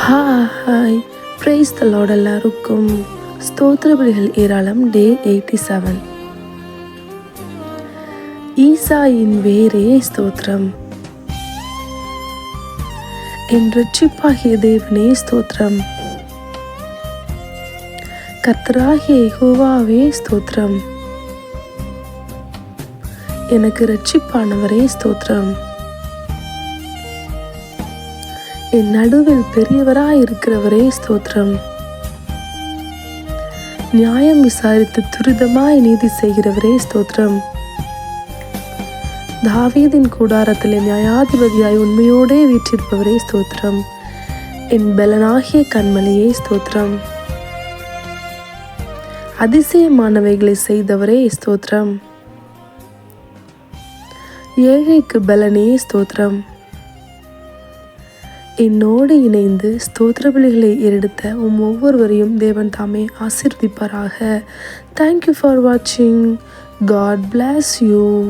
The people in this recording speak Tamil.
ஹாய் ப்ரைஸ் த லார்ட் எல்லாருக்கும். ஸ்தோத்திரபலிகள் ஏராளம். டே எயிட்டி செவன் ஈசாயின் வேரே ஸ்தோத்திரம். என் ரட்சிப்பாகிய தேவனே ஸ்தோத்திரம். கர்த்தராகிய ஹோவாவே ஸ்தோத்திரம். எனக்கு ரட்சிப்பானவரே ஸ்தோத்திரம். என் நடுவில் பெரியவராய் இருக்கிறவரே ஸ்தோத்திரம். நியாயம் விசாரித்து துரிதமாய் நீதி செய்கிறவரே ஸ்தோத்திரம். தாவீதின் கூடாரத்திலே நியாயாதிபதியாய் உண்மையோடே வீற்றிருப்பவரே ஸ்தோத்திரம். என் பலனாகிய கண்மலையே ஸ்தோத்திரம். அதிசயமானவைகளை செய்தவரே ஸ்தோத்திரம். ஏழைக்கு பலனே ஸ்தோத்திரம். என்னோடு இணைந்து ஸ்தோத்திர பலிகளை எடுத்த உம் ஒவ்வொருவரையும் தேவன் தாமே ஆசிர்வதிப்பாராக. தேங்க்யூ ஃபார் வாட்சிங் காட் பிளாஸ் யூ